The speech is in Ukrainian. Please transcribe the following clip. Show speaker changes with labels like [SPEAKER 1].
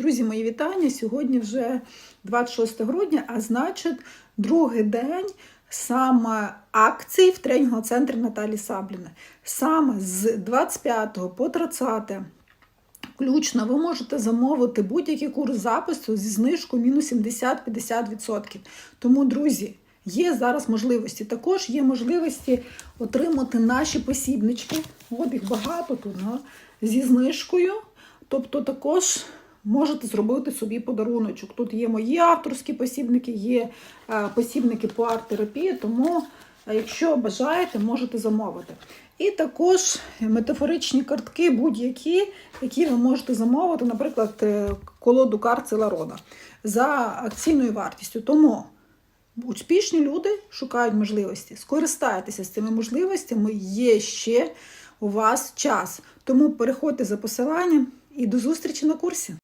[SPEAKER 1] Друзі, мої вітання. Сьогодні вже 26 грудня, а значить, другий день саме акцій в тренінговому центрі Наталі Сабліни. Саме з 25 по 30 включно ви можете замовити будь-який курс запису зі знижкою мінус 70-50%. Тому, друзі, є зараз можливості. Також є можливості отримати наші посібнички. От їх багато тут зі знижкою. Тобто також можете зробити собі подаруночок. Тут є мої авторські посібники, є е, посібники по арт-терапії, тому, е, якщо бажаєте, можете замовити. І також метафоричні картки, будь-які, які ви можете замовити, наприклад, е, колоду карт Целарона за акційною вартістю. Тому успішні люди шукають можливості. Скористайтеся з цими можливостями, є ще у вас час. Тому переходьте за посиланням і до зустрічі на курсі.